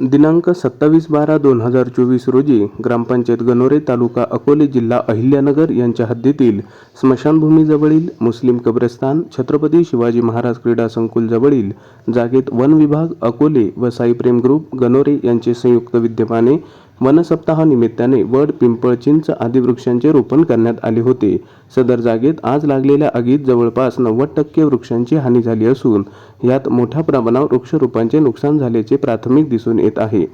दिनांक सत्तावीस बारा दोन हजार चोवीस रोजी ग्रामपंचायत गणोरे तालुका अकोले जिल्हा अहिल्यानगर यांच्या हद्दीतील स्मशानभूमीजवळील मुस्लिम कब्रस्तान छत्रपती शिवाजी महाराज क्रीडा संकुल जवळील जागेत वन विभाग अकोले व साईप्रेम ग्रुप गणोरे यांचे संयुक्त विद्यमाने वनसप्ताहानिमित्ताने वड पिंपळ चिंच आदी वृक्षांचे रोपण करण्यात आले होते. सदर जागेत आज लागलेल्या आगीत जवळपास नव्वद टक्के वृक्षांची हानी झाली असून यात मोठ्या प्रमाणावर वृक्षरोपांचे नुकसान झाल्याचे प्राथमिक दिसून येत आहे.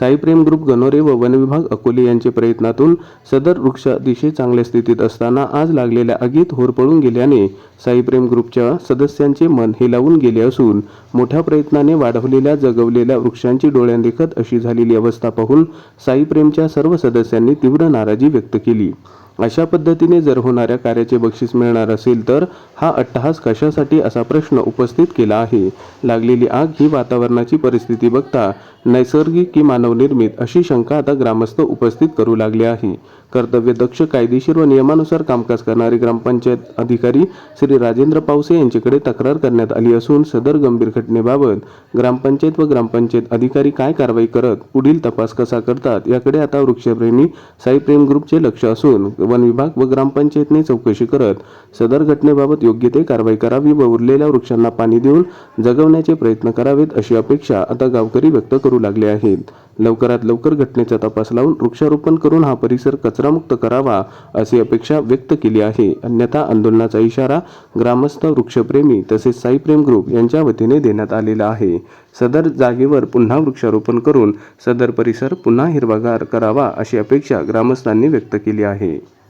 साईप्रेम ग्रुप गणोरे व वनविभाग अकोले यांचे प्रयत्नातून सदर वृक्ष अतिशय चांगल्या स्थितीत असताना आज लागलेल्या आगीत होरपळून गेल्याने साईप्रेम ग्रुपच्या सदस्यांचे मन हेलावून गेले असून मोठ्या प्रयत्नाने वाढवलेल्या जगवलेल्या वृक्षांची डोळ्यांदेखत अशी झालेली अवस्था पाहून साईप्रेमच्या सर्व सदस्यांनी तीव्र नाराजी व्यक्त केली. अशा पद्धतीने जर होणाऱ्या कार्याचे बक्षीस मिळणार असेल तर हा अट्टहास कशासाठी असा प्रश्न उपस्थित केला आहे? लागलेली आग ही वातावरणाची परिस्थिती बघता नैसर्गिक की मानवनिर्मित अशी शंका आता ग्रामस्थ उपस्थित करू लागले आहे. कर्तव्यदक्ष कायदेशीर व नियमानुसार कामकाज करणारे ग्रामपंचायत अधिकारी श्री राजेंद्र पावसे यांच्याकडे तक्रार करण्यात आली असून सदर गंभीर घटनेबाबत ग्रामपंचायत व ग्रामपंचायत अधिकारी काय कारवाई करत पुढील तपास कसा करतात याकडे आता वृक्षप्रेमी साईप्रेम ग्रुपचे लक्ष असून वन विभाग व ग्रामपंचायतने चौकशी करत सदर घटनेबाबत योग्य ते कारवाई करावी व उरलेल्या वृक्षांना पाणी देऊन जगवण्याचे प्रयत्न करावेत अशी अपेक्षा आता गावकरी व्यक्त करू लागले आहेत. लवकरात लवकर घटनेचा तपास लावून वृक्षारोपण करून हा परिसर कचरामुक्त करावा अशी अपेक्षा व्यक्त केली आहे. अन्यथा आंदोलनाचा इशारा ग्रामस्थ वृक्षप्रेमी तसेच साईप्रेम ग्रुप यांच्या वतीने देण्यात आलेला आहे. सदर जागेवर पुन्हा वृक्षारोपण करून सदर परिसर पुन्हा हिरवागार करावा अशी अपेक्षा ग्रामस्थांनी व्यक्त केली आहे.